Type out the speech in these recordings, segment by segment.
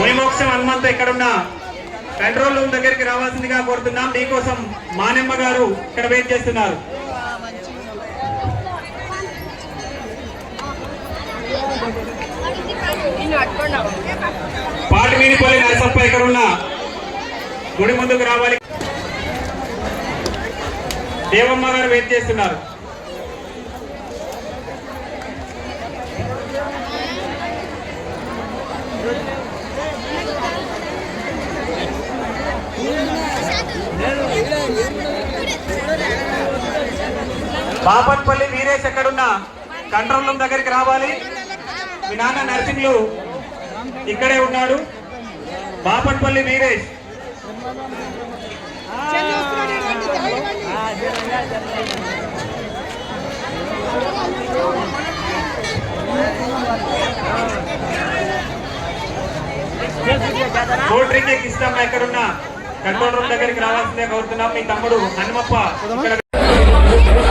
మునిమోక్షం హనుమంత ఇక్కడున్న control room దగ్గరికి రావాల్సిందిగా కోరుతున్నాం. మీకోసం మానెమ్మ గారు ఇక్కడ వెయిట్ చేస్తున్నారు. పాటిమీనిపల్లి నరసప్ప ఇక్కడున్న గుడి ముందుకు రావాలి. దేవమ్మ గారు వెయిట్ చేస్తున్నారు. బాపట్పల్లి వీరేష్ ఎక్కడున్నా? కంట్రోల్ రూమ్ దగ్గరికి రావాలి. మీ నాన్న నర్సింగ్లు ఇక్కడే ఉన్నాడు. బాపట్పల్లి వీరేష్. కూల్ డ్రింక్ ఇష్టం ఎక్కడున్నా? కంట్రోల్ రూమ్ దగ్గరికి రావాల్సిందే కోరుతున్నాం. మీ తమ్ముడు హనుమప్ప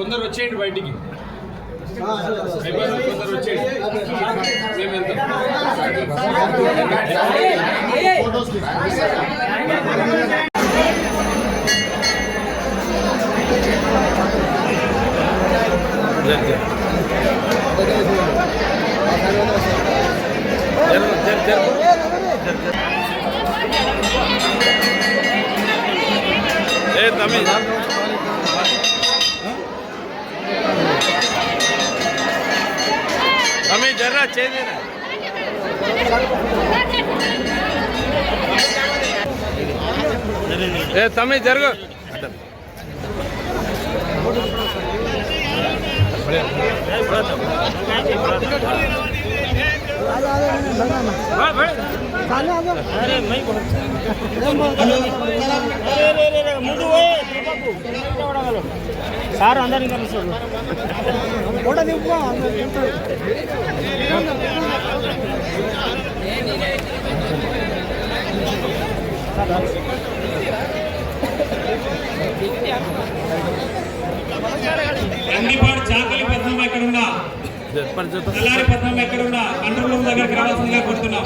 కొందరు వచ్చేయండి బయటికి. కొందరు వచ్చేయండి. మేము వెళ్తాం. ఏ తమ్మి తమ్మి జర్రా చేదేనా ఏ తమ్మి జరుగు సార్ అందరినీ కలుస్తాడు కూడా దివ్వు అంగిపాడు చాకలి పద్మం ఎక్కడున్నా పద్మం ఎక్కడున్నా కంట్రోల్ రూమ్ దగ్గరికి రావాల్సిందిగా కోరుతున్నాం.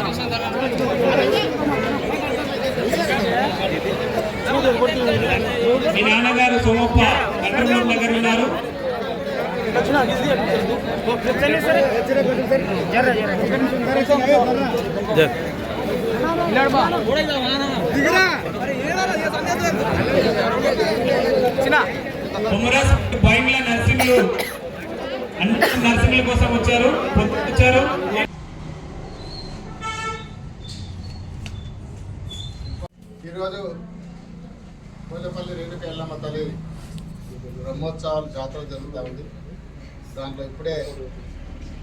బైంగ్ల నర్సింగ్లు అన్ని నర్సింగ్ల కోసం వచ్చారు వచ్చారు ఈరోజు కోలేపల్లి రేణుక ఎల్లమ్మ తల్లి బ్రహ్మోత్సవాలు జాతర జరుగుతూ ఉంది. దాంట్లో ఇప్పుడే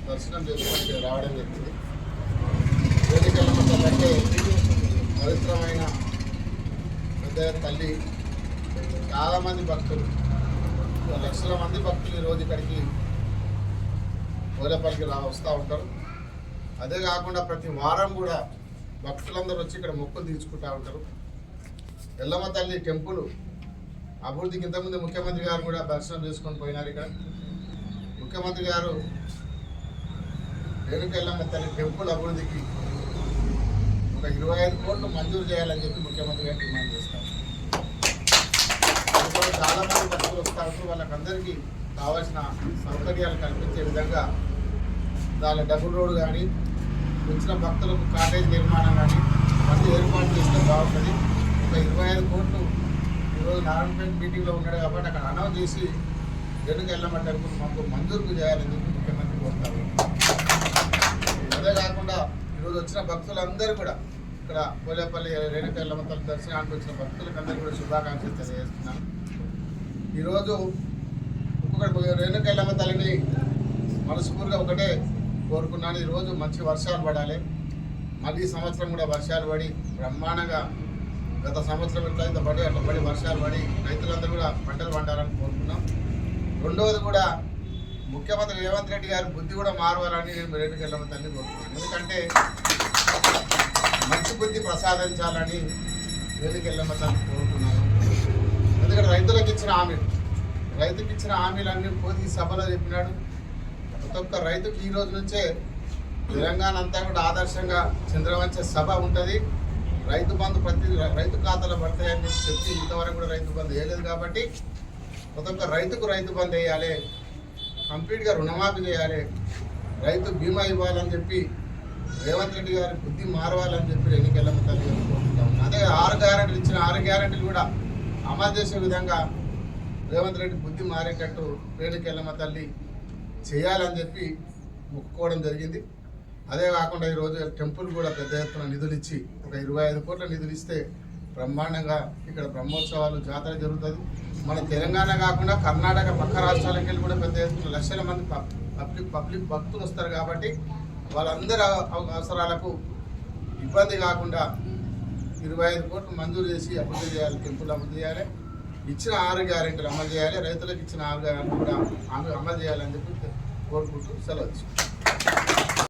దర్శనం చేసుకొని రావడం జరిగింది. వేదికలంటే పవిత్రమైన పెద్ద తల్లి చాలామంది భక్తులు లక్షల మంది భక్తులు ఈరోజు ఇక్కడికి కోలేపల్లికి రా వస్తూ ఉంటారు. అదే కాకుండా ప్రతి వారం కూడా భక్తులందరూ వచ్చి ఇక్కడ మొక్కులు తీర్చుకుంటూ ఉంటారు. ఎల్లమ్మ తల్లి టెంపుల్ అభివృద్ధికి ఇంతకుముందు ముఖ్యమంత్రి గారు కూడా దర్శనం చేసుకొని పోయినారు ఇక్కడ. ముఖ్యమంత్రి గారు రేణుకెళ్ళమ్మ తల్లి టెంపుల్ అభివృద్ధికి ఒక ఇరవై ఐదు కోట్లు మంజూరు చేయాలని చెప్పి ముఖ్యమంత్రి గారు డిమాండ్ చేస్తారు. చాలామంది చాలా మంది భక్తులు వస్తారు. వాళ్ళకందరికీ కావాల్సిన సౌకర్యాలు కల్పించే విధంగా దాని డబుల్ రోడ్ కానీ వచ్చిన భక్తులకు కాటేజ్ నిర్మాణం కానీ అన్ని ఏర్పాటు చేస్తే బాగుంటుంది. ఒక ఇరవై ఐదు కోట్లు ఈరోజు నారాయణపేట మీటింగ్లో ఉన్నాడు కాబట్టి అక్కడ అనౌన్స్ చేసి వెనుక వెళ్ళమంటే మాకు మంజూరు చేయాలని చెప్పి ముఖ్యమంత్రి కోరుతారు అదే కాకుండా ఈరోజు వచ్చిన భక్తులందరూ కూడా ఇక్కడ పోలేపల్లి రేణుక ఎల్లమ్మ తల్లి దర్శనానికి వచ్చిన భక్తులకందరూ కూడా శుభాకాంక్షలు తెలియజేస్తున్నాను. ఈరోజు ఒక్కొక్కటి రేణుక తల్లిని మనస్ఫూర్తిగా ఒకటే కోరుకున్నాను. ఈరోజు మంచి వర్షాలు పడాలి. మళ్ళీ సంవత్సరం కూడా వర్షాలు పడి బ్రహ్మాండంగా గత సంవత్సరం ఎట్లా అయితే పడి అట్లా పడి వర్షాలు పడి రైతులందరూ కూడా పంటలు పండాలని కోరుకున్నాం. రెండవది కూడా ముఖ్యమంత్రి రేవంత్ రెడ్డి గారి బుద్ధి కూడా మారవాలని నేను రేణుక ఎల్లమ్మ కోరుకున్నాను ఎందుకంటే మంచి బుద్ధి ప్రసాదించాలని రేణుక ఎల్లమ్మ కోరుకున్నాను ఎందుకంటే రైతులకు ఇచ్చిన హామీలు రైతుకి ఇచ్చిన హామీలన్నీ పోతి సభలో చెప్పినాడు. ప్రతి ఒక్క రైతుకి ఈ రోజు నుంచే తెలంగాణ అంతా కూడా ఆదర్శంగా చంద్రవంశ సభ ఉంటుంది. రైతు బంధు ప్రతి రైతు ఖాతాలో పడతాయని చెప్పి ఇంతవరకు కూడా రైతు బంధు వేయలేదు కాబట్టి ప్రతి ఒక్క రైతుకు రైతు బంధు వేయాలి. కంప్లీట్గా రుణమాఫీ చేయాలి. రైతు బీమా ఇవ్వాలని చెప్పి రేవంత్ రెడ్డి గారి బుద్ధి మారవాలని చెప్పి ఎన్నికల తల్లి కోరుకుంటాం అదే ఆరు గ్యారెంటీలు ఇచ్చిన ఆరు గ్యారెంటీలు కూడా అమలు చేసే విధంగా రేవంత్ రెడ్డి బుద్ధి మారేటట్టు రేణుకెళ్ళమ్మ తల్లి చేయాలని చెప్పి మొక్కుకోవడం జరిగింది. అదే కాకుండా ఈరోజు టెంపుల్ కూడా పెద్ద ఎత్తున నిధులు ఇచ్చి ఒక ఇరవై ఐదు కోట్ల నిధులు ఇస్తే బ్రహ్మాండంగా ఇక్కడ బ్రహ్మోత్సవాలు జాతర జరుగుతుంది. మన తెలంగాణ కాకుండా కర్ణాటక పక్క రాష్ట్రాలకు వెళ్ళి కూడా పెద్ద ఎత్తున లక్షల మంది పబ్లిక్ పబ్లిక్ భక్తులు వస్తారు కాబట్టి వాళ్ళందరి అవసరాలకు ఇబ్బంది కాకుండా ఇరవై ఐదు కోట్లు మంజూరు చేసి అభివృద్ధి చేయాలి టెంపుల్ అభివృద్ధి చేయాలి. ఇచ్చిన ఆరు గ్యారెంటీలు అమలు చేయాలి. రైతులకు ఇచ్చిన ఆరు గ్యారెంటీలు కూడా అమలు అమలు చేయాలని చెప్పి కోరుకుంటూ సెలవు